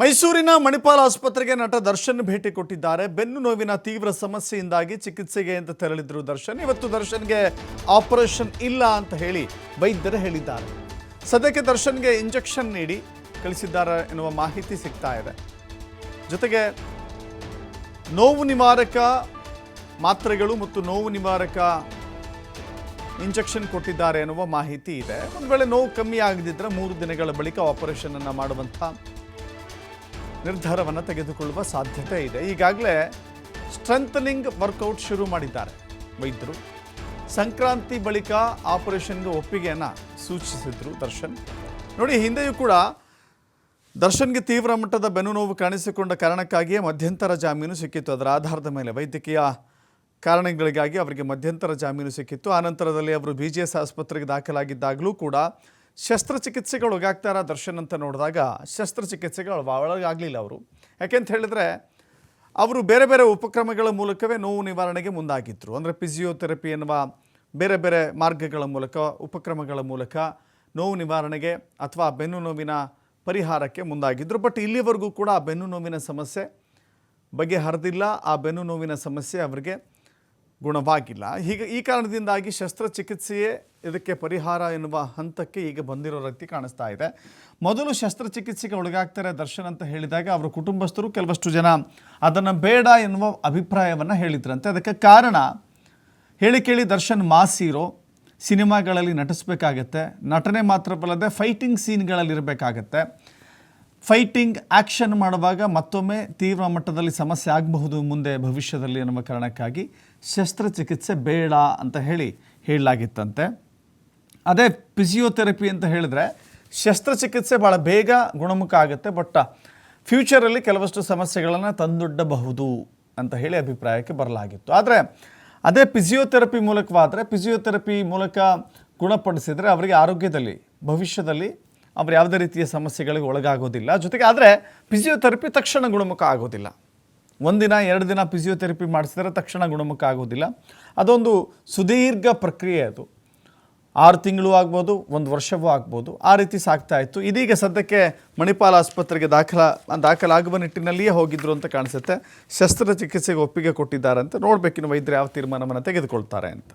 ಮೈಸೂರಿನ ಮಣಿಪಾಲ್ ಆಸ್ಪತ್ರೆಗೆ ನಟ ದರ್ಶನ್ ಭೇಟಿ ಕೊಟ್ಟಿದ್ದಾರೆ. ಬೆನ್ನು ನೋವಿನ ತೀವ್ರ ಸಮಸ್ಯೆಯಿಂದಾಗಿ ಚಿಕಿತ್ಸೆಗೆ ಅಂತ ತೆರಳಿದ್ರು ದರ್ಶನ್. ಇವತ್ತು ದರ್ಶನ್ಗೆ ಆಪರೇಷನ್ ಇಲ್ಲ ಅಂತ ಹೇಳಿ ವೈದ್ಯರು ಹೇಳಿದ್ದಾರೆ. ಸದ್ಯಕ್ಕೆ ದರ್ಶನ್ಗೆ ಇಂಜೆಕ್ಷನ್ ನೀಡಿ ಕಳಿಸಿದ್ದಾರೆ ಎನ್ನುವ ಮಾಹಿತಿ ಸಿಗ್ತಾ ಇದೆ. ಜೊತೆಗೆ ನೋವು ನಿವಾರಕ ಮಾತ್ರೆಗಳು ಮತ್ತು ನೋವು ನಿವಾರಕ ಇಂಜೆಕ್ಷನ್ ಕೊಟ್ಟಿದ್ದಾರೆ ಎನ್ನುವ ಮಾಹಿತಿ ಇದೆ. ಒಂದು ವೇಳೆ ನೋವು ಕಮ್ಮಿ ಆಗದಿದ್ದರೆ ಮೂರು ದಿನಗಳ ಬಳಿಕ ಆಪರೇಷನನ್ನು ಮಾಡುವಂಥ ನಿರ್ಧಾರವನ್ನು ತೆಗೆದುಕೊಳ್ಳುವ ಸಾಧ್ಯತೆ ಇದೆ. ಈಗಾಗಲೇ ಸ್ಟ್ರೆಂಥನಿಂಗ್ ವರ್ಕೌಟ್ ಶುರು ಮಾಡಿದ್ದಾರೆ. ವೈದ್ಯರು ಸಂಕ್ರಾಂತಿ ಬಳಿಕ ಆಪರೇಷನ್ಗೆ ಒಪ್ಪಿಗೆಯನ್ನು ಸೂಚಿಸಿದ್ರು ದರ್ಶನ್. ನೋಡಿ, ಹಿಂದೆಯೂ ಕೂಡ ದರ್ಶನ್ಗೆ ತೀವ್ರ ಮಟ್ಟದ ಬೆನ್ನು ನೋವು ಕಾಣಿಸಿಕೊಂಡ ಕಾರಣಕ್ಕಾಗಿಯೇ ಮಧ್ಯಂತರ ಜಾಮೀನು ಸಿಕ್ಕಿತ್ತು. ಅದರ ಆಧಾರದ ಮೇಲೆ ವೈದ್ಯಕೀಯ ಕಾರಣಗಳಿಗಾಗಿ ಅವರಿಗೆ ಮಧ್ಯಂತರ ಜಾಮೀನು ಸಿಕ್ಕಿತ್ತು. ಆನಂತರದಲ್ಲಿ ಅವರು ಬಿ ಆಸ್ಪತ್ರೆಗೆ ದಾಖಲಾಗಿದ್ದಾಗಲೂ ಕೂಡ ಶಸ್ತ್ರಚಿಕಿತ್ಸೆಗೆ ಒಳಗಾಗ್ತಾರ ದರ್ಶನ್ ಅಂತ ನೋಡಿದಾಗ ಶಸ್ತ್ರಚಿಕಿತ್ಸೆಗಳು ಒಳಗಾಗಲಿಲ್ಲ ಅವರು. ಯಾಕೆಂತ ಹೇಳಿದ್ರೆ ಅವರು ಬೇರೆ ಬೇರೆ ಉಪಕ್ರಮಗಳ ಮೂಲಕವೇ ನೋವು ನಿವಾರಣೆಗೆ ಮುಂದಾಗಿದ್ದರು ಅಂದರೆ ಫಿಸಿಯೋಥೆರಪಿ ಎನ್ನುವ ಬೇರೆ ಬೇರೆ ಮಾರ್ಗಗಳ ಮೂಲಕ, ಉಪಕ್ರಮಗಳ ಮೂಲಕ ನೋವು ನಿವಾರಣೆಗೆ ಅಥವಾ ಬೆನ್ನು ನೋವಿನ ಪರಿಹಾರಕ್ಕೆ ಮುಂದಾಗಿದ್ದರು ಬಟ್ ಇಲ್ಲಿವರೆಗೂ ಕೂಡ ಆ ಬೆನ್ನು ನೋವಿನ ಸಮಸ್ಯೆ ಬಗೆಹರಿದಿಲ್ಲ. ಆ ಬೆನ್ನು ನೋವಿನ ಸಮಸ್ಯೆ ಅವರಿಗೆ ಗುಣವಾಗಿಲ್ಲ. ಹೀಗೆ ಈ ಕಾರಣದಿಂದಾಗಿ ಶಸ್ತ್ರಚಿಕಿತ್ಸೆಯೇ ಇದಕ್ಕೆ ಪರಿಹಾರ ಎನ್ನುವ ಹಂತಕ್ಕೆ ಈಗ ಬಂದಿರೋ ರೀತಿ ಕಾಣಿಸ್ತಾ ಇದೆ. ಮೊದಲು ಶಸ್ತ್ರಚಿಕಿತ್ಸೆಗೆ ಒಳಗಾಗ್ತಾರೆ ದರ್ಶನ್ ಅಂತ ಹೇಳಿದಾಗ ಅವರ ಕುಟುಂಬಸ್ಥರು ಕೆಲವಷ್ಟು ಜನ ಅದನ್ನು ಬೇಡ ಎನ್ನುವ ಅಭಿಪ್ರಾಯವನ್ನು ಹೇಳಿದ್ರಂತೆ. ಅದಕ್ಕೆ ಕಾರಣ ಹೇಳಿ ಕೇಳಿ ದರ್ಶನ್ ಮಾಸ್ ಹೀರೋ ಸಿನಿಮಾಗಳಲ್ಲಿ ನಟಿಸ್ಬೇಕಾಗತ್ತೆ. ನಟನೆ ಮಾತ್ರವಲ್ಲದೆ ಫೈಟಿಂಗ್ ಸೀನ್ಗಳಲ್ಲಿ ಇರಬೇಕಾಗತ್ತೆ. ಫೈಟಿಂಗ್ ಆ್ಯಕ್ಷನ್ ಮಾಡುವಾಗ ಮತ್ತೊಮ್ಮೆ ತೀವ್ರ ಮಟ್ಟದಲ್ಲಿ ಸಮಸ್ಯೆ ಆಗಬಹುದು ಮುಂದೆ ಭವಿಷ್ಯದಲ್ಲಿ ಅನ್ನುವ ಕಾರಣಕ್ಕಾಗಿ ಶಸ್ತ್ರಚಿಕಿತ್ಸೆ ಬೇಡ ಅಂತ ಹೇಳಿ ಹೇಳಲಾಗಿತ್ತಂತೆ. ಅದೇ ಫಿಸಿಯೋಥೆರಪಿ ಅಂತ ಹೇಳಿದ್ರೆ ಶಸ್ತ್ರಚಿಕಿತ್ಸೆ ಭಾಳ ಬೇಗ ಗುಣಮುಖ ಆಗುತ್ತೆ ಬಟ್ ಫ್ಯೂಚರಲ್ಲಿ ಕೆಲವಷ್ಟು ಸಮಸ್ಯೆಗಳನ್ನು ತಂದೊಡ್ಡಬಹುದು ಅಂತ ಹೇಳಿ ಅಭಿಪ್ರಾಯಕ್ಕೆ ಬರಲಾಗಿತ್ತು. ಆದರೆ ಅದೇ ಫಿಸಿಯೋಥೆರಪಿ ಮೂಲಕವಾದರೆ ಫಿಸಿಯೋಥೆರಪಿ ಮೂಲಕ ಗುಣಪಡಿಸಿದರೆ ಅವರಿಗೆ ಆರೋಗ್ಯದಲ್ಲಿ, ಭವಿಷ್ಯದಲ್ಲಿ ಅವರು ಯಾವುದೇ ರೀತಿಯ ಸಮಸ್ಯೆಗಳಿಗೆ ಒಳಗಾಗೋದಿಲ್ಲ. ಜೊತೆಗೆ ಆದರೆ ಫಿಸಿಯೋಥೆರಪಿ ತಕ್ಷಣ ಗುಣಮುಖ ಆಗೋದಿಲ್ಲ. ಒಂದಿನ ಎರಡು ದಿನ ಫಿಸಿಯೋಥೆರಪಿ ಮಾಡಿಸಿದರೆ ತಕ್ಷಣ ಗುಣಮುಖ ಆಗೋದಿಲ್ಲ. ಅದೊಂದು ಸುದೀರ್ಘ ಪ್ರಕ್ರಿಯೆ ಅದು. ಆರು ತಿಂಗಳು ಆಗ್ಬೋದು, ಒಂದು ವರ್ಷವೂ ಆಗ್ಬೋದು, ಆ ರೀತಿ ಸಾಗ್ತಾ ಇತ್ತು. ಇದೀಗ ಸದ್ಯಕ್ಕೆ ಮಣಿಪಾಲ್ ಆಸ್ಪತ್ರೆಗೆ ದಾಖಲ, ದಾಖಲಾಗುವ ನಿಟ್ಟಿನಲ್ಲಿಯೇ ಹೋಗಿದ್ರು ಅಂತ ಕಾಣಿಸುತ್ತೆ. ಶಸ್ತ್ರಚಿಕಿತ್ಸೆಗೆ ಒಪ್ಪಿಗೆ ಕೊಟ್ಟಿದ್ದಾರೆ ಅಂತ ನೋಡ್ಬೇಕಿನ್ನು ವೈದ್ಯರು ಯಾವ ತೀರ್ಮಾನವನ್ನು ತೆಗೆದುಕೊಳ್ತಾರೆ ಅಂತ.